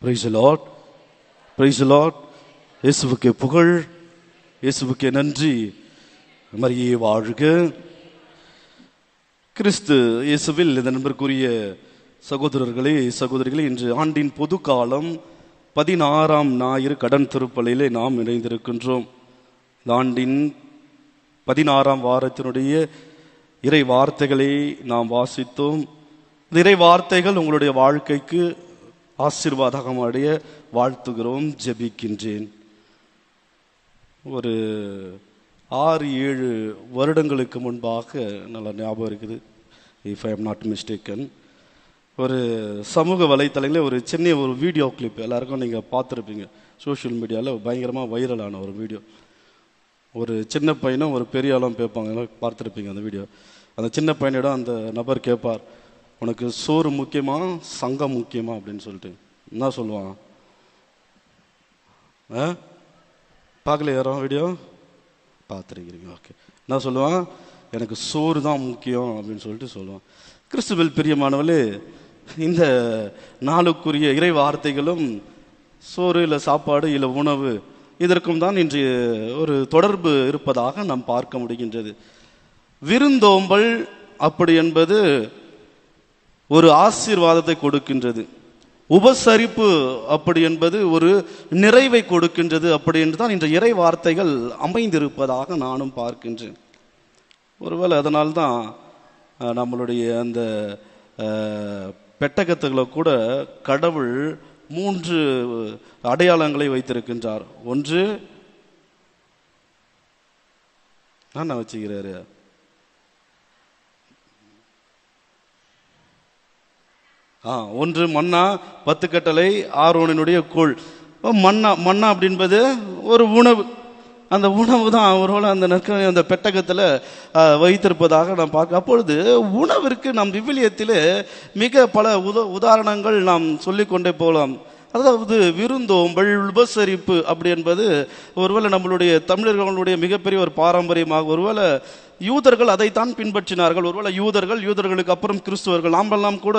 Price Lord price Lord இயேசுவுக்கு புகழ். இயேசுவுக்கு நன்றி. மரியே வாழ்க. கிறிஸ்து இயேசுவில் இந்த நண்பருக்குரிய சகோதரர்களே சகோதரிகளே இன்று ஆண்டின் பொது காலம் பதினாறாம் ஞாயிறு கடன் திருப்பலையிலே நாம் இணைந்திருக்கின்றோம். இந்த ஆண்டின் பதினாறாம் வாரத்தினுடைய இறை வார்த்தைகளை நாம் வாசித்தோம். இந்த இறை வார்த்தைகள் உங்களுடைய வாழ்க்கைக்கு ஆசீர்வாதகம் அடைய வாழ்த்துகிறோம் ஜெபிக்கின்றேன். ஒரு ஆறு ஏழு வருடங்களுக்கு முன்பாக நல்ல ஞாபகம் இருக்குது. If I am not mistaken ஒரு சமூக வலைத்தளங்களில் ஒரு சின்ன ஒரு வீடியோ கிளிப் எல்லாருக்கும் நீங்கள் பார்த்துருப்பீங்க. சோஷியல் மீடியாவில் பயங்கரமாக வைரலான ஒரு வீடியோ ஒரு சின்ன பையனும் ஒரு பெரிய ஆளும் கேட்பாங்க. எல்லாம் பார்த்துருப்பீங்க அந்த வீடியோ அந்த சின்ன பையனிடம் அந்த நபர் கேட்பார். உனக்கு சோறு முக்கியமா சங்கம் முக்கியமா அப்படின்னு சொல்லிட்டு. என்ன சொல்லுவான்? ஆ? பார்க்கல யாரும் வீடியோ பார்த்துருக்கிறீங்க ஓகே என்ன சொல்லுவான்? எனக்கு சோறு தான் முக்கியம் அப்படின்னு சொல்லிட்டு சொல்லுவான். கிறிஸ்துவில் பிரியமானவளே இந்த நாளுக்குரிய இறை வார்த்தைகளும் சோறு இல்லை சாப்பாடு இல்லை உணவு இதற்கும் தான் இன்று ஒரு தொடர்பு இருப்பதாக நாம் பார்க்க முடிகின்றது. விருந்தோம்பல் அப்படி என்பது ஒரு ஆசீர்வாதத்தை கொடுக்கின்றது. உபசரிப்பு அப்படி என்பது ஒரு நிறைவை கொடுக்கின்றது அப்படி என்று தான் இந்த இறை வார்த்தைகள் அமைந்திருப்பதாக நானும் பார்க்கின்றேன். ஒருவேளை அதனால்தான் தான் நம்மளுடைய அந்த பெட்டகத்துகளை கூட கடவுள் மூன்று அடையாளங்களை வைத்திருக்கின்றார். ஒன்று நான் வச்சுக்கிறாரு? ஆ ஒன்று மன்னா பத்து கட்டளை ஆரோனினுடைய கோள் மன்னா மன்னா அப்படின்பது ஒரு உணவு. அந்த உணவு தான் அவரோட அந்த நற்க அந்த பெட்டகத்தில் வைத்திருப்பதாக நாம் பார்க்க. அப்பொழுது உணவிற்கு நம் விவிலியத்தில் மிக பல உத உதாரணங்கள் நாம் சொல்லிக்கொண்டே போகலாம். அதாவது விருந்தோம்பல் உபசரிப்பு அப்படி என்பது ஒருவேளை நம்மளுடைய தமிழர்களுடைய மிகப்பெரிய ஒரு பாரம்பரியமாக ஒருவேளை யூதர்கள் அதைத்தான் பின்பற்றினார்கள். ஒருவேளை யூதர்கள் யூதர்களுக்கு அப்புறம் கிறிஸ்துவர்கள் நாமெல்லாம் கூட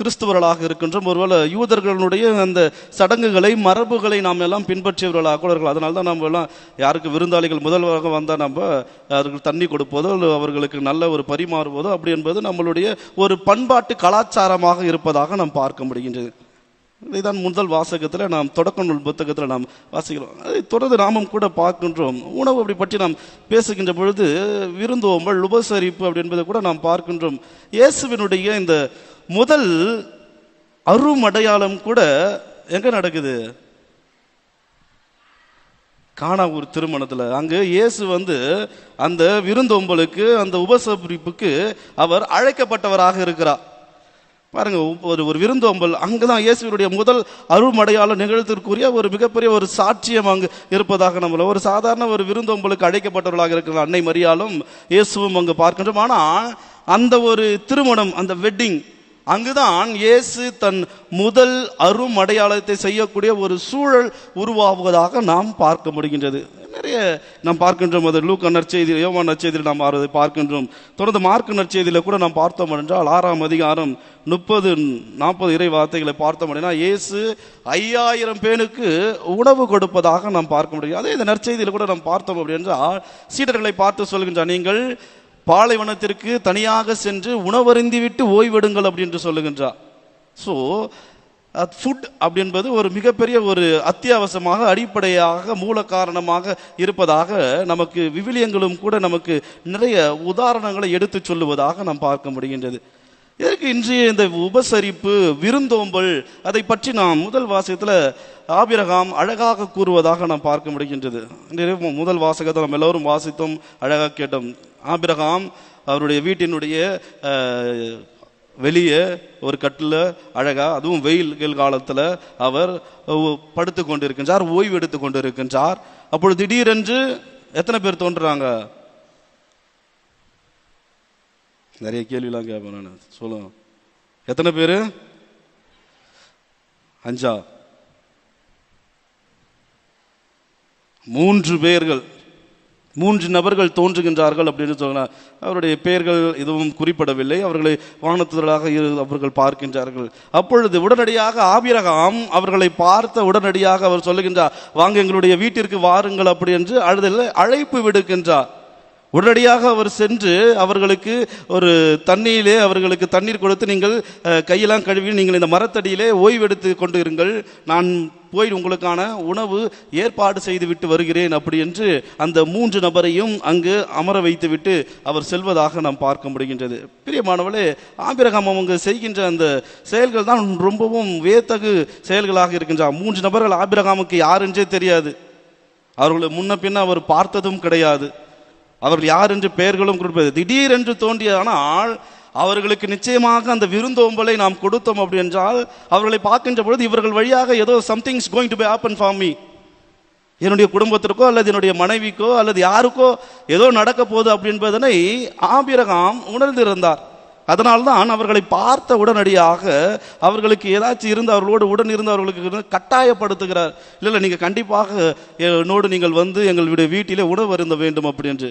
கிறிஸ்துவர்களாக இருக்கின்றோம். ஒருவேளை யூதர்களுடைய அந்த சடங்குகளை மரபுகளை நாம் எல்லாம் பின்பற்றியவர்களாக கூட இருக்கலாம். அதனால தான் நம்ம எல்லாம் யாருக்கு விருந்தாளிகள் முதல்வராக வந்தால் நம்ம அவர்களுக்கு தண்ணி கொடுப்பதோ அவர்களுக்கு நல்ல ஒரு பரிமாறுவதோ அப்படி என்பது நம்மளுடைய ஒரு பண்பாட்டு கலாச்சாரமாக இருப்பதாக நாம் பார்க்க முடிகின்றது. இதைதான் முதல் வாசகத்தில் நாம் தொடக்க நூல் புத்தகத்தில் நாம் வாசிக்கிறோம். அதை தொடர்ந்து நாமும் கூட பார்க்கின்றோம். உணவு அப்படி பற்றி நாம் பேசுகின்ற பொழுது விருந்தோம்பல் உபசரிப்பு அப்படி என்பதை கூட நாம் பார்க்கின்றோம். இயேசுவினுடைய இந்த முதல் அருமடையாளம் கூட எங்கே நடக்குது? காணா ஒரு திருமணத்தில். அங்கு இயேசு வந்து அந்த விருந்தோம்பலுக்கு அந்த உபசரிப்புக்கு அவர் அழைக்கப்பட்டவராக இருக்கிறார். பாருங்க ஒரு ஒரு விருந்தோம்பல் அங்குதான் இயேசுவருடைய முதல் அருள்மடையாள நிகழ்த்திற்குரிய ஒரு மிகப்பெரிய ஒரு சாட்சியம் அங்கு இருப்பதாக நம்மள ஒரு சாதாரண ஒரு விருந்தோம்பலுக்கு அழைக்கப்பட்டவர்களாக இருக்கிற அன்னை மரியாலும் இயேசுவும் அங்கு பார்க்கின்றோம். ஆனால் அந்த ஒரு திருமணம் அந்த வெட்டிங் அங்குதான் இயேசு தன் முதல் அருமடையாளத்தை செய்யக்கூடிய ஒரு சூழல் உருவாகுவதாக நாம் பார்க்க முடிகின்றது. நிறைய நாம் பார்க்கின்றோம். அது லூக்க நற்செய்தி யோமா நற்செய்தியில் நாம் அதை பார்க்கின்றோம். தொடர்ந்து மார்க் நற்செய்தியில் கூட நாம் பார்த்தோம் என்றால் ஆறாம் அதிகாரம் முப்பது நாற்பது இறை வார்த்தைகளை பார்த்தோம் அப்படின்னா இயேசு ஐயாயிரம் பேனுக்கு உணவு கொடுப்பதாக நாம் பார்க்க முடியும். அதே இந்த நற்செய்தியில் கூட நாம் பார்த்தோம் அப்படி என்றால் சீடர்களை பார்த்து சொல்கின்றார் நீங்கள் பாலைவனத்திற்கு தனியாக சென்று உணவருந்தி விட்டு ஓய்வெடுங்கள் அப்படி என்று சொல்லுகின்றார். ஸோ ஃபுட் அப்படி என்பது ஒரு மிகப்பெரிய ஒரு அத்தியாவசியமாக அடிப்படையாக மூல காரணமாக இருப்பதாக நமக்கு விவிலியங்களும் கூட நமக்கு நிறைய உதாரணங்களை எடுத்து சொல்லுவதாக நாம் பார்க்க முடிகின்றது. இதற்கு இன்றைய இந்த உபசரிப்பு விருந்தோம்பல் அதை பற்றி நாம் முதல் வாசகத்தில் ஆபிரகாம் அழகாக கூறுவதாக நாம் பார்க்க முடிகின்றது. நிறைய முதல் வாசகத்தை நம்ம எல்லோரும் வாசித்தோம் அழகாக கேட்டோம். ஆபிரகாம் அவருடைய வீட்டினுடைய வெளியே ஒரு கட்டில் அழகாக அதுவும் வெயில் காலத்தில் அவர் படுத்து கொண்டிருக்கின்றார் ஓய்வு எடுத்து கொண்டிருக்கின்றார். அப்பொழுது திடீரென்று எத்தனை பேர் தோன்றுறாங்க? நிறைய கேள்விலாம் கேட்பேன் நான். சொல்லும் எத்தனை பேர்? அஞ்சா? மூன்று பேர்கள். மூன்று நபர்கள் தோன்றுகின்றார்கள் அப்படின்னு சொன்னார் அவருடைய பெயர்கள் எதுவும் குறிப்பிடவில்லை. அவர்களை வானத்துதலாக இரு- அவர்கள் பார்க்கின்றார்கள். அப்பொழுது உடனடியாக ஆபிரகாம் அவர்களை பார்த்த உடனடியாக அவர் சொல்லுகின்றார் வாங்க எங்களுடைய வீட்டிற்கு வாருங்கள் அப்படி என்று அழுதல் அழைப்பு விடுக்கின்றார். உடனடியாக அவர் சென்று அவர்களுக்கு ஒரு தண்ணியிலே அவர்களுக்கு தண்ணீர் கொடுத்து நீங்கள் கையெல்லாம் கழுவி நீங்கள் இந்த மரத்தடியிலே ஓய்வெடுத்து கொண்டு இருங்கள் நான் போய் உங்களுக்கான உணவு ஏற்பாடு செய்து விட்டு வருகிறேன் அப்படி என்று அந்த மூன்று நபரையும் அங்கு அமர வைத்துவிட்டு அவர் செல்வதாக நாம் பார்க்க முடிகின்றது. பிரியமானவளே ஆபிரகாம் அவங்க செய்கின்ற அந்த செயல்கள் தான் ரொம்பவும் வியத்தகு செயல்களாக இருக்கின்றார் மூன்று நபர்கள் ஆபிரகாமுக்கு யாருன்றே தெரியாது. அவர்களை முன்ன பின்ன அவர் பார்த்ததும் கிடையாது. அவர்கள் யார் என்று பெயர்களும் கொடுப்பது திடீரென்று தோன்றிய ஆனால் அவர்களுக்கு நிச்சயமாக அந்த விருந்தோம்பலை நாம் கொடுத்தோம் அப்படி என்றால் அவர்களை பார்க்கின்ற பொழுது இவர்கள் வழியாக ஏதோ somethings going to be happen for me என்னுடைய குடும்பத்திற்கோ அல்லது என்னுடைய மனைவிக்கோ அல்லது யாருக்கோ ஏதோ நடக்க போகுது அப்படி என்பதனை ஆபிரகாம் உணர்ந்திருந்தார். அதனால்தான் அவர்களை பார்த்த உடனடியாக அவர்களுக்கு ஏதாச்சும் இருந்து அவர்களோடு உடன் இருந்து அவர்களுக்கு கட்டாயப்படுத்துகிறார். இல்லை இல்லை நீங்கள் கண்டிப்பாக என்னோடு நீங்கள் வந்து எங்களுடைய வீட்டிலே உணவு அருந்த வேண்டும் அப்படி என்று.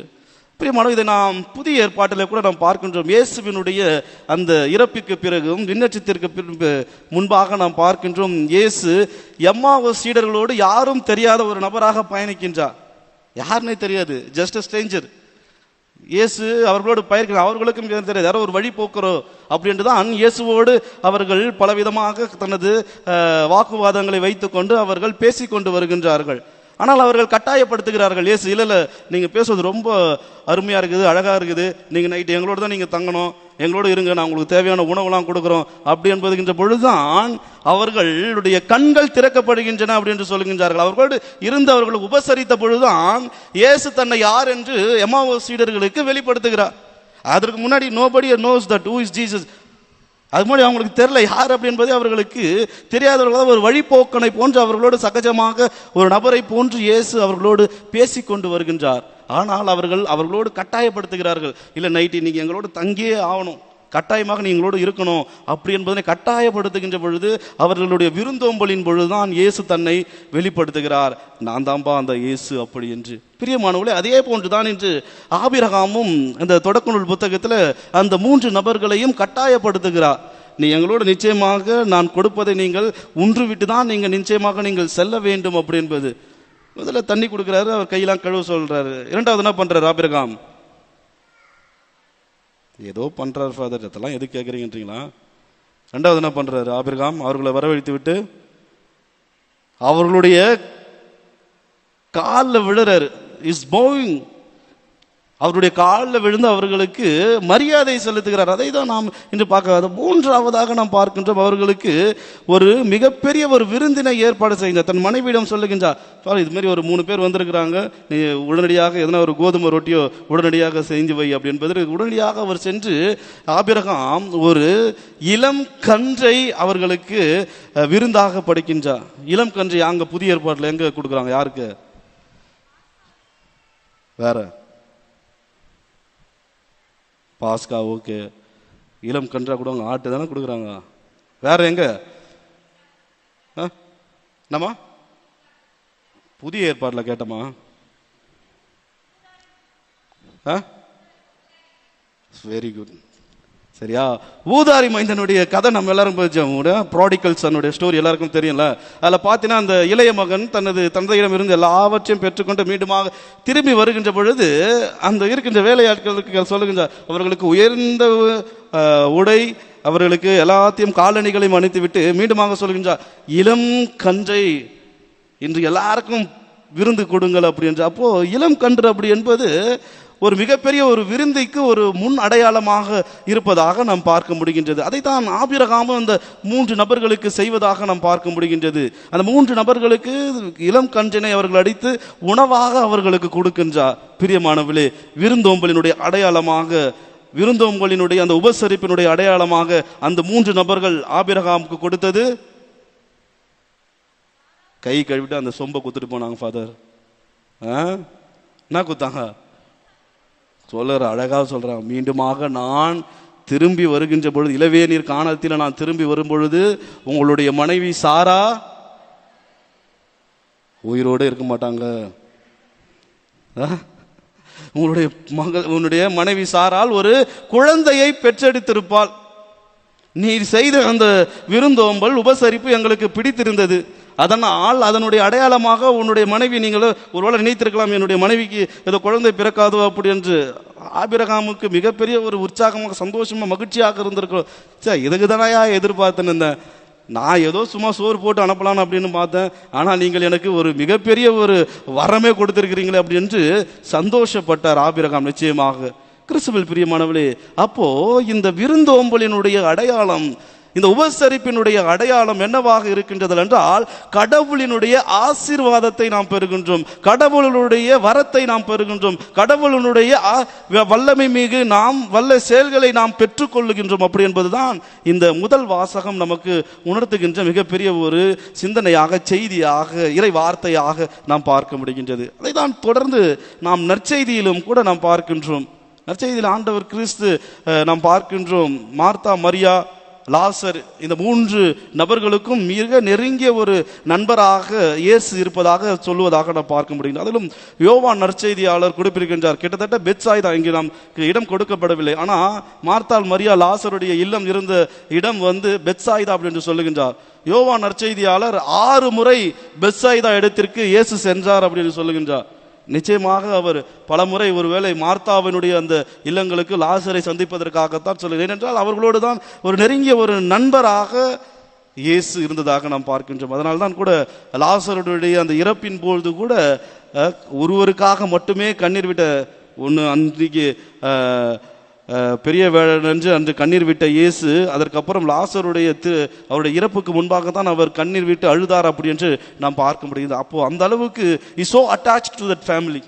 பிரியமானவர் இதை நாம் புதிய ஏற்பாட்டில் கூட நாம் பார்க்கின்றோம். இயேசுவினுடைய அந்த இறப்பிற்கு பிறகும் விண்ணச்சத்திற்கு பின்பு முன்பாக நாம் பார்க்கின்றோம் இயேசு எம்மாவோ சீடர்களோடு யாரும் தெரியாத ஒரு நபராக பயணிக்கின்றார். யாருன்னே தெரியாது ஜஸ்ட் ஸ்ட்ரேஞ்சர் இயேசு அவர்களோடு பயிர்க்கிறார் அவர்களுக்கும் தெரியாது யாரோ ஒரு வழி போக்குறோ அப்படின்ட்டு தான் இயேசுவோடு அவர்கள் பலவிதமாக தனது வாக்குவாதங்களை வைத்துக்கொண்டு அவர்கள் பேசிக்கொண்டு வருகின்றார்கள். ஆனால் அவர்கள் கட்டாயப்படுத்துகிறார்கள். ஏசு இல்லை இல்லை நீங்கள் பேசுவது ரொம்ப அருமையாக இருக்குது அழகாக இருக்குது. நீங்கள் நைட்டு எங்களோட தான் நீங்கள் தங்கணும். எங்களோடு இருங்க நான் உங்களுக்கு தேவையான உணவுலாம் கொடுக்குறோம். அப்படி என்பதுகின்ற பொழுதுதான் அவர்களுடைய கண்கள் திறக்கப்படுகின்றன அப்படி என்று சொல்லுகின்றார்கள் அவர்களோடு இருந்து அவர்களை உபசரித்த பொழுதுதான் இயேசு தன்னை யார் என்று எமாவோ சீடர்களுக்கு வெளிப்படுத்துகிறார். அதற்கு முன்னாடி nobody knows that who is Jesus அது மாதிரி அவங்களுக்கு தெரியல யார் அப்படி என்பதே அவர்களுக்கு தெரியாதவர்களாக ஒரு வழிபோக்கனை போன்று அவர்களோடு சகஜமாக ஒரு நபரை போன்று இயேசு அவர்களோடு பேசி கொண்டு வருகின்றார். ஆனால் அவர்கள் அவர்களோடு கட்டாயப்படுத்துகிறார்கள். இல்லை நைட்டு நீங்கள் எங்களோடு தங்கியே ஆகணும். கட்டாயமாக நீங்களோடு இருக்கணும். அப்படி என்பதனை கட்டாயப்படுத்துகின்ற பொழுது அவர்களுடைய விருந்தோம்பலின் பொழுதுதான் இயேசு தன்னை வெளிப்படுத்துகிறார். நான் தான்பா அந்த இயேசு அப்படி என்று. பிரியமானவர்களே அதே போன்றுதான் என்று ஆபிரகாமும் அந்த தொடக்க நூல் புத்தகத்தில் அந்த மூன்று நபர்களையும் கட்டாயப்படுத்துகிறார். நீ எங்களோடு நிச்சயமாக நான் கொடுப்பதை நீங்கள் உன்று விட்டு தான் நீங்கள் நிச்சயமாக நீங்கள் செல்ல வேண்டும் அப்படி என்பது. முதல்ல தண்ணி கொடுக்குறாரு அவர் கையெல்லாம் கழுவ சொல்கிறாரு இரண்டாவது என்ன பண்ணுறாரு ஆபிரகாம்? ஏதோ பண்ணுறார் ஃபாதர் இதெல்லாம் எது கேட்குறீங்கன்றீங்களா ரெண்டாவது என்ன பண்ணுறாரு ஆபிரகாம் அவர்களை வரவழைத்து விட்டு அவர்களுடைய காலில் விழுறாரு. இஸ் போவிங் அவருடைய காலில் விழுந்து அவர்களுக்கு மரியாதை செலுத்துகிறார். அதை தான் நாம் இன்று பார்க்க மூன்றாவதாக நாம் பார்க்கின்றோம். அவர்களுக்கு ஒரு மிகப்பெரிய ஒரு விருந்தினை ஏற்பாடு செய்கிறார் தன் மனைவியிடம் சொல்லுகின்றார் "பாரு, இது மாதிரி ஒரு மூணு பேர் வந்திருக்கிறாங்க. நீ உடனடியாக எதனா ஒரு கோதுமை ரொட்டியோ உடனடியாக செஞ்சு வை அப்படின்பதற்கு உடனடியாக அவர் சென்று ஆபிரகாம் ஒரு இளம் கன்றை அவர்களுக்கு விருந்தாக படைக்கின்றார். இளம் கன்றை அங்கே புதிய ஏற்பாட்டில் எங்கே கொடுக்குறாங்க? யாருக்கு? வேற. பாஸ்கா ஓகே இளம் கன்றா கூட அவங்க ஆட்டு தானே கொடுக்குறாங்க. வேற எங்க? ஆ? என்னம்மா? புதிய ஏற்பாட்டில் கேட்டம்மா. வெரி குட் சரியா? ஊதாரி மைந்தனுடைய கதை நம்ம எல்லாரும் படிச்சோம் ப்ராடிக்கல் சன்னுடைய ஸ்டோரி எல்லாருக்கும் தெரியும்ல? அதில் பார்த்தீங்கன்னா அந்த இளைய மகன் தனது தந்தையிடம் இருந்து எல்லாவற்றையும் பெற்றுக்கொண்டு மீண்டுமாக திரும்பி வருகின்ற பொழுது அந்த இருக்கின்ற வேலையாட்களுக்கு சொல்லுகின்ற அவர்களுக்கு உயர்ந்த உடை அவர்களுக்கு எல்லாத்தையும் காலணிகளையும் அணித்து விட்டு மீண்டுமாக சொல்கின்றார் இளம் கன்றை இன்று எல்லாருக்கும் விருந்து கொடுங்கள் அப்படி என்று. அப்போ இளம் கன்று அப்படி என்பது ஒரு மிகப்பெரிய ஒரு விருந்தைக்கு ஒரு முன் அடையாளமாக இருப்பதாக நாம் பார்க்க முடிகின்றது. அதைத்தான் ஆபிரகாமும் அந்த மூன்று நபர்களுக்கு செய்வதாக நாம் பார்க்க முடிகின்றது. அந்த மூன்று நபர்களுக்கு இளம் கன்றினை அவர்கள் அடித்து உணவாக அவர்களுக்கு கொடுக்கின்றார். பிரியமானவிலே விருந்தோம்பலினுடைய அடையாளமாக விருந்தோம்பலினுடைய அந்த உபசரிப்பினுடைய அடையாளமாக அந்த மூன்று நபர்கள் ஆபிரகாமுக்கு கொடுத்தது? கை கழுவிட்டு அந்த சொம்பை குத்துட்டு போனாங்க ஃபாதர் ஆ? என்ன குத்தாங்க? சொல்லுற அழகாக சொல்றான் மீண்டுமாக நான் திரும்பி வருகின்ற பொழுது இளவே நீர் காணத்தில் நான் திரும்பி வரும் பொழுது உங்களுடைய மனைவி சாரா உயிரோடு இருக்க மாட்டாங்க. உங்களுடைய மகள் உன்னுடைய மனைவி சாரால் ஒரு குழந்தையை பெற்றெடுத்திருப்பாள். நீ செய்த அந்த விருந்தோம்பல் உபசரிப்பு எங்களுக்கு பிடித்திருந்தது. அதனால் அதனுடைய அடையாளமாக உன்னுடைய மனைவி நீங்கள் ஒருவேளை நினைத்திருக்கலாம் என்னுடைய மனைவிக்கு ஏதோ குழந்தை பிறக்காதோ அப்படி என்று ஆபிரகாமுக்கு மிகப்பெரிய ஒரு உற்சாகமாக சந்தோஷமாக மகிழ்ச்சியாக இருந்திருக்கிறோம். சார் இதுக்கு தானாயா எதிர்பார்த்துன்னு இருந்தேன் நான் ஏதோ சும்மா சோறு போட்டு அனுப்பலான்னு அப்படின்னு பார்த்தேன். ஆனால் நீங்கள் எனக்கு ஒரு மிகப்பெரிய ஒரு வரமே கொடுத்துருக்கிறீங்களே அப்படின்னு சந்தோஷப்பட்டார் ஆபிரகாம் நிச்சயமாக. கிறிஸ்துவில் பிரியமானவளே அப்போ இந்த விருந்தோம்பலினுடைய அடையாளம் இந்த உபசரிப்பினுடைய அடையாளம் என்னவாக இருக்கின்றது என்றால் கடவுளினுடைய ஆசீர்வாதத்தை நாம் பெறுகின்றோம் கடவுளுடைய வரத்தை நாம் பெறுகின்றோம் கடவுளினுடைய வல்லமை மிகு நாம் வல்ல செயல்களை நாம் பெற்றுக்கொள்ளுகின்றோம். அப்படி என்பதுதான் இந்த முதல் வாசகம் நமக்கு உணர்த்துகின்ற மிகப்பெரிய ஒரு சிந்தனையாக செய்தியாக இறை வார்த்தையாக நாம் பார்க்க முடிகின்றது. அதை தான் தொடர்ந்து நாம் நற்செய்தியிலும் கூட நாம் பார்க்கின்றோம். நற்செய்தியில் ஆண்டவர் கிறிஸ்து நாம் பார்க்கின்றோம். மார்த்தா மரியா லாசர் இந்த மூன்று நபர்களுக்கும் மிக நெருங்கிய ஒரு நண்பராக இயேசு இருப்பதாக சொல்லுவதாக நாம் பார்க்க முடியும் அதிலும் யோவான் நற்செய்தியாளர் கொடுப்பிருக்கின்றார் கிட்டத்தட்ட பெட்சாய்தா இங்கே நாம் இடம் கொடுக்கப்படவில்லை. ஆனால் மார்த்தால் மரியா லாசருடைய இல்லம் இருந்த இடம் வந்து பெட்சாய்தா அப்படின்னு சொல்லுகின்றார். யோவான் நற்செய்தியாளர் ஆறு முறை பெட்சாய்தா இடத்திற்கு இயேசு சென்றார் அப்படின்னு சொல்லுகின்றார். நிச்சயமாக அவர் பலமுறை ஒருவேளை மார்த்தாவினுடைய அந்த இல்லங்களுக்கு லாசரை சந்திப்பதற்காகத்தான் சொல்லுகிறேன் ஏனென்றால் அவர்களோடு தான் ஒரு நெருங்கிய ஒரு நண்பராக இயேசு இருந்ததாக நாம் பார்க்கின்றோம். அதனால்தான் கூட லாசருடைய அந்த இறப்பின் பொழுது கூட ஒருவருக்காக மட்டுமே கண்ணீர் விட்ட ஒன்று அன்றைக்கு பெரிய அஹ், பெரிய அன்று கண்ணீர் விட்ட இயேசு அதற்கப்புறம் லாசருடைய திரு அவருடைய இறப்புக்கு முன்பாக தான் அவர் கண்ணீர் விட்டு அழுதார் அப்படி என்று நாம் பார்க்க முடியுது அப்போது அந்த அளவுக்கு is so attached to that family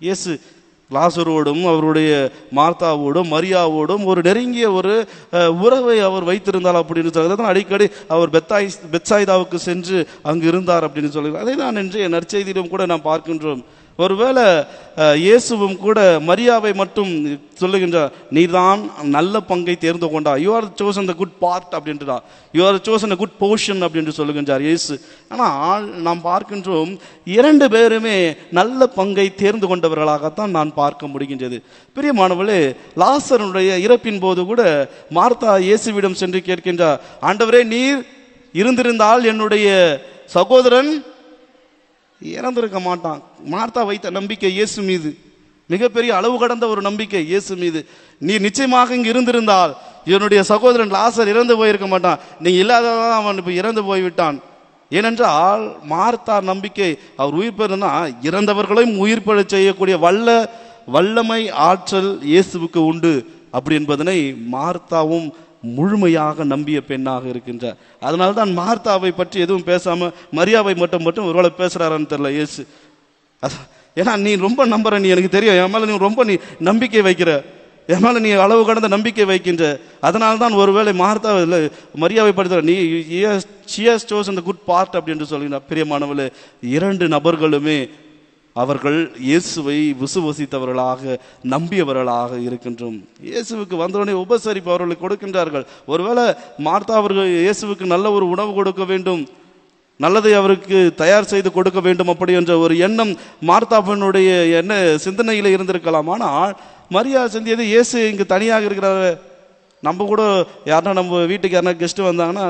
இயேசு லாசரோடும் அவருடைய மார்த்தாவோடும் மரியாவோடும் ஒரு நெருங்கிய ஒரு உறவை அவர் வைத்திருந்தார் அப்படின்னு சொல்லுறது தான் அடிக்கடி அவர் பெத்தாய் பெத்சாய்தாவுக்கு சென்று அங்கு இருந்தார் அப்படின்னு சொல்லி அதை தான் இன்றைய நற்செய்தியிலும் கூட நாம் பார்க்கின்றோம். ஒருவேளை இயேசுவும் கூட மரியாவை மட்டும் சொல்லுகின்றார் நீதான் நல்ல பங்கை தேர்ந்து கொண்டா you are chosen the good part அப்படின்றா you are chosen good portion அப்படின்னு சொல்லுகின்றார் இயேசு. ஆனால் நாம் பார்க்கின்றோம் இரண்டு பேருமே நல்ல பங்கை தேர்ந்து கொண்டவர்களாகத்தான் நான் பார்க்க முடிகின்றது. பிரியமானவர்களே லாசருடைய இறப்பின் போது கூட மார்த்தா இயேசுவிடம் சென்று கேட்கின்றார் ஆண்டவரே நீர் இருந்திருந்தால் என்னுடைய சகோதரன் இறந்திருக்க மாட்டான். மார்த்தா வைத்த நம்பிக்கை இயேசு மீது. மிகப்பெரிய அளவு கடந்த ஒரு நம்பிக்கை இயேசு மீது. நீ நிச்சயமாக இங்கு இருந்திருந்தால் என்னுடைய சகோதரன் லாசர் இறந்து போயிருக்க மாட்டான். நீ இல்லாததான் அவன் இப்போ இறந்து போய்விட்டான். ஏனென்றால் மார்த்தா நம்பிக்கை அவர் உயிர் பெறுனா இறந்தவர்களையும் உயிர் பெறச் செய்யக்கூடிய வல்ல வல்லமை ஆற்றல் இயேசுவுக்கு உண்டு. அப்படி என்பதனை மார்த்தாவும் முழுமையாக நம்பிய பெண்ணாக இருக்கின்றார். அதனால தான் மார்த்தாவை பற்றி எதுவும் பேசாமல் மரியாவை மட்டும் மட்டும் ஒருவேளை பேசுகிறாரான்னு தெரில இயேசு. அதான். ஏன்னா நீ ரொம்ப நம்புற நீ எனக்கு தெரியும். என் மேலே நீ ரொம்ப நீ நம்பிக்கை வைக்கிற. என் மேலே நீ அளவு கடந்த நம்பிக்கை வைக்கின்ற. அதனால தான் ஒருவேளை மார்த்தா இல்லை மரியாவை படுத்துற. நீ சியஸ் சோஸ் அந்த குட் பார்ட் அப்படின்னு சொல்லினா பிரியமானவளே இரண்டு நபர்களுமே அவர்கள் இயேசுவை விசுவசித்தவர்களாக நம்பியவர்களாக இருக்கின்றோம். இயேசுவுக்கு வந்தவுடனே உபசரிப்பு அவர்களுக்கு கொடுக்கின்றார்கள். ஒருவேளை மார்த்தா அவர்கள் இயேசுவுக்கு நல்ல ஒரு உணவு கொடுக்க வேண்டும் நல்லதை அவருக்கு தயார் செய்து கொடுக்க வேண்டும் அப்படி என்ற ஒரு எண்ணம் மார்த்தாப்பனுடைய என்ன சிந்தனையில் இருந்திருக்கலாம். ஆனால் மரியா சிந்தியது இயேசு இங்கு தனியாக இருக்கிறாரு. நம்ம கூட யாருன்னா நம்ம வீட்டுக்கு யாருன்னா கெஸ்ட் வந்தாங்கன்னா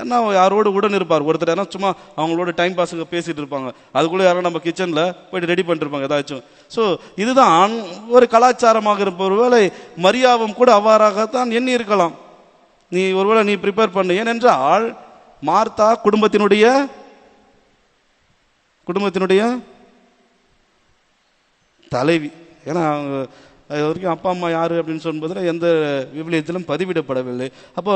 ஏன்னா யாரோடு உடன் இருப்பார் ஒருத்தர் யாரா சும்மா அவங்களோட டைம் பாஸுங்க பேசிட்டு இருப்பாங்க. அதுக்குள்ள யாரும் நம்ம கிச்சனில் போயிட்டு ரெடி பண்ணிருப்பாங்க ஏதாச்சும். ஸோ இதுதான் ஒரு கலாச்சாரமாக இருப்ப ஒருவேளை மரியாவும் கூட அவ்வாறாகத்தான் எண்ணி இருக்கலாம். நீ ஒருவேளை நீ ப்ரிப்பேர் பண்ணு. ஏனென்றால் மார்த்தா குடும்பத்தினுடைய குடும்பத்தினுடைய தலைவி. ஏன்னா அவங்க அது வரைக்கும் அப்பா அம்மா யார் அப்படின்னு சொல்லும்போது எந்த விவிலியத்திலும் பதிவிடப்படவில்லை. அப்போ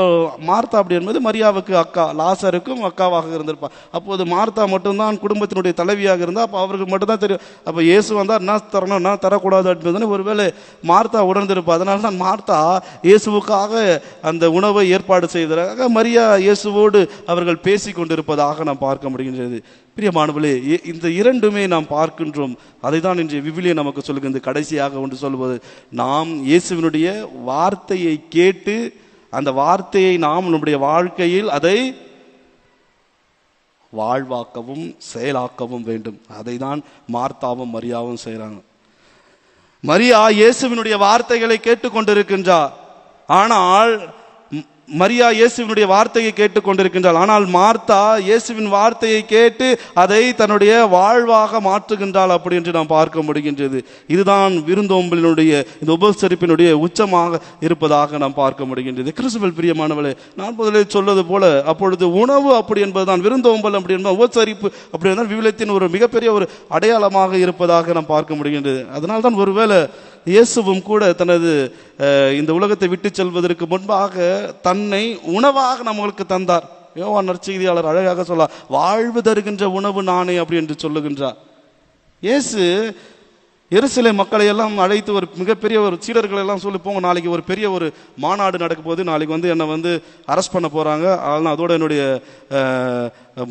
மார்த்தா அப்படி என்பது மரியாவுக்கு அக்கா லாசருக்கும் அக்காவாக இருந்திருப்பா. அப்போது மார்த்தா மட்டும்தான் குடும்பத்தினுடைய தலைவியாக இருந்தால் அப்போ அவருக்கு மட்டும்தான் தெரியும். அப்போ இயேசு வந்தால் என்ன தரணும் என்ன தரக்கூடாது அப்படின்றதுன்னு ஒருவேளை மார்த்தா உணர்ந்திருப்பா. அதனால தான் மார்த்தா இயேசுவுக்காக அந்த உணவை ஏற்பாடு செய்ததாக மரியா இயேசுவோடு அவர்கள் பேசி கொண்டிருப்பதாக நாம் பார்க்க முடிகின்றது. பிரியமானவர்களே இ- இந்த இரண்டுமே நாம் பார்க்கின்றோம். அதை தான் இன்று விவிலியை நமக்கு சொல்லுகின்றது. கடைசியாக ஒன்று சொல்வது நாம் இயேசுவினுடைய வார்த்தையை கேட்டு அந்த வார்த்தையை நாம் நம்முடைய வாழ்க்கையில் அதை வாழ்வாக்கவும் செயலாக்கவும் வேண்டும். அதை தான் மார்த்தாவும் மரியாவும் செய்கிறாங்க. மரியா இயேசுவினுடைய வார்த்தைகளை கேட்டுக்கொண்டிருக்கின்றார். ஆனால் மரியா இயேசுவினுடைய வார்த்தையை கேட்டுக்கொண்டிருக்கின்றாள் ஆனால் மார்த்தா இயேசுவின் வார்த்தையை கேட்டு அதை தன்னுடைய வாழ்வாக மாற்றுகின்றாள் அப்படி என்று நாம் பார்க்க முடிகின்றது. இதுதான் விருந்தோம்பலினுடைய இந்த உபசரிப்பினுடைய உச்சமாக இருப்பதாக நாம் பார்க்க முடிகின்றது. கிறிஸ்துவல் பிரியமானவளே நான் முதலில் சொல்வது போல அப்பொழுது உணவு அப்படி என்பதுதான் விருந்தோம்பல் அப்படி என்பது உபசரிப்பு அப்படி என்றால் விவிலத்தின் ஒரு மிகப்பெரிய ஒரு அடையாளமாக இருப்பதாக நாம் பார்க்க முடிகின்றது. அதனால் தான் ஒருவேளை இயேசுவும் கூட தனது இந்த உலகத்தை விட்டு செல்வதற்கு முன்பாக தன்னை உணவாக நம்மளுக்கு தந்தார். யோவா நற்செய்தியாளர் அழகாக சொல்ல வாழ்வு தருகின்ற உணவு நானே அப்படி என்று சொல்லுகின்றார். இயேசு எருசலை மக்களை எல்லாம் அழைத்து ஒரு மிகப்பெரிய ஒரு சீடர்கள் எல்லாம் சொல்லி போங்க நாளைக்கு ஒரு பெரிய ஒரு மாநாடு நடக்க போகுது. நாளைக்கு வந்து என்னை வந்து அரெஸ்ட் பண்ண போகிறாங்க அதனால் அதோட என்னுடைய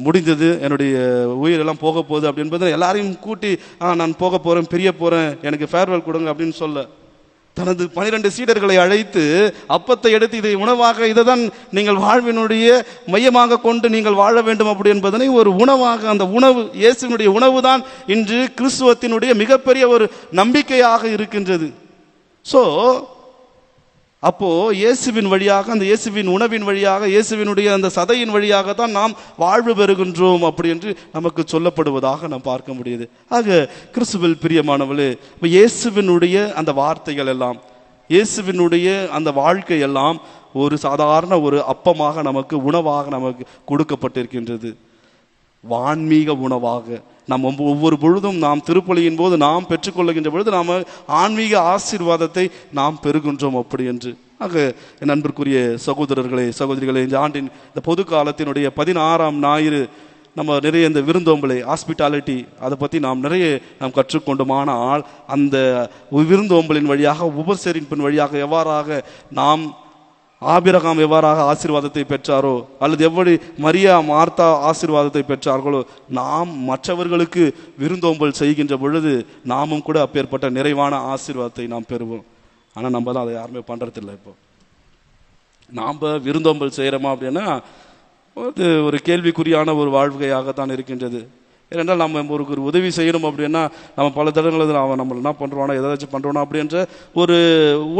முடிந்தது என்னுடைய உயிர் எல்லாம் போக போகுது அப்படின்றது எல்லாரையும் கூட்டி ஆ நான் போக போகிறேன் பிரிய போகிறேன் எனக்கு ஃபேர்வெல் கொடுங்க அப்படின்னு சொல்ல. தனது பனிரெண்டு சீடர்களை அழைத்து அப்பத்தை எடுத்து இதை உணவாக இதை தான் நீங்கள் வாழ்வினுடைய மையமாக கொண்டு நீங்கள் வாழ வேண்டும் அப்படி என்பதனை ஒரு உணவாக அந்த உணவு இயேசுவினுடைய உணவு தான் இன்று கிறிஸ்துவத்தினுடைய மிகப்பெரிய ஒரு நம்பிக்கையாக இருக்கின்றது. ஸோ அப்போ இயேசுவின் வழியாக அந்த இயேசுவின் உணவின் வழியாக இயேசுவினுடைய அந்த சதையின் வழியாக தான் நாம் வாழ்வு பெறுகின்றோம் அப்படி என்று நமக்கு சொல்லப்படுவதாக நாம் பார்க்க முடியுது. ஆக கிறிஸ்துவில் பிரியமானவளே இப்போ இயேசுவினுடைய அந்த வார்த்தைகள் எல்லாம் இயேசுவினுடைய அந்த வாழ்க்கை எல்லாம் ஒரு சாதாரண ஒரு அப்பமாக நமக்கு உணவாக நமக்கு கொடுக்கப்பட்டிருக்கின்றது. வான்மீக உணவாக நாம் ஒவ்வொ- ஒவ்வொரு பொழுதும் நாம் திருப்பலியின் போது நாம் பெற்றுக்கொள்ளுகின்ற பொழுது நாம் ஆன்மீக ஆசீர்வாதத்தை நாம் பெறுகின்றோம் அப்படி என்று. ஆக என் அன்பிற்குரிய சகோதரர்களே சகோதரிகளே இந்த ஆண்டின் இந்த பொது காலத்தினுடைய பதினாறாம் ஞாயிறு நம்ம நிறைய இந்த விருந்தோம்பலை ஹாஸ்பிட்டாலிட்டி அதை பற்றி நாம் நிறைய நாம் கற்றுக்கொண்டுமானால் அந்த விருந்தோம்பலின் வழியாக உபசரிப்பின் வழியாக எவ்வாறாக நாம் ஆபிரகாம் எவ்வாறாக ஆசீர்வாதத்தை பெற்றாரோ அல்லது எப்படி மரியா மார்த்தா ஆசீர்வாதத்தை பெற்றார்களோ நாம் மற்றவர்களுக்கு விருந்தோம்பல் செய்கின்ற பொழுது நாமும் கூட அப்பேற்பட்ட நிறைவான ஆசீர்வாதத்தை நாம் பெறுவோம். ஆனால் நம்ம தான் அதை யாருமே பண்ணுறதில்ல இப்போ. நாம் விருந்தோம்பல் செய்கிறோமா அப்படின்னா அது ஒரு கேள்விக்குறியான ஒரு வாழ்க்கையாக தான் இருக்கின்றது. ஏனென்றால் நம்ம ஒரு ஒரு உதவி செய்யணும் அப்படின்னா நம்ம பல தடங்களில் அவன் நம்ம என்ன பண்ணுறானா ஏதாச்சும் பண்ணுறோனா அப்படின்ற ஒரு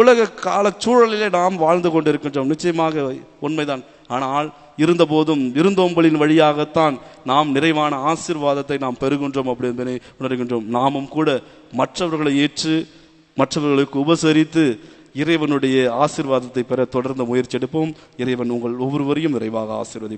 உலக கால சூழலிலே நாம் வாழ்ந்து கொண்டு இருக்கின்றோம் நிச்சயமாக உண்மைதான். ஆனால் இருந்தபோதும் இருந்தோம்பலின் வழியாகத்தான் நாம் நிறைவான ஆசிர்வாதத்தை நாம் பெறுகின்றோம் அப்படி என்பதை உணர்கின்றோம். நாமும் கூட மற்றவர்களை ஏற்று மற்றவர்களுக்கு உபசரித்து இறைவனுடைய ஆசிர்வாதத்தை பெற தொடர்ந்து முயற்சி எடுப்போம். இறைவன் உங்கள் ஒவ்வொருவரையும் நிறைவாக ஆசிர்வதிப்போம்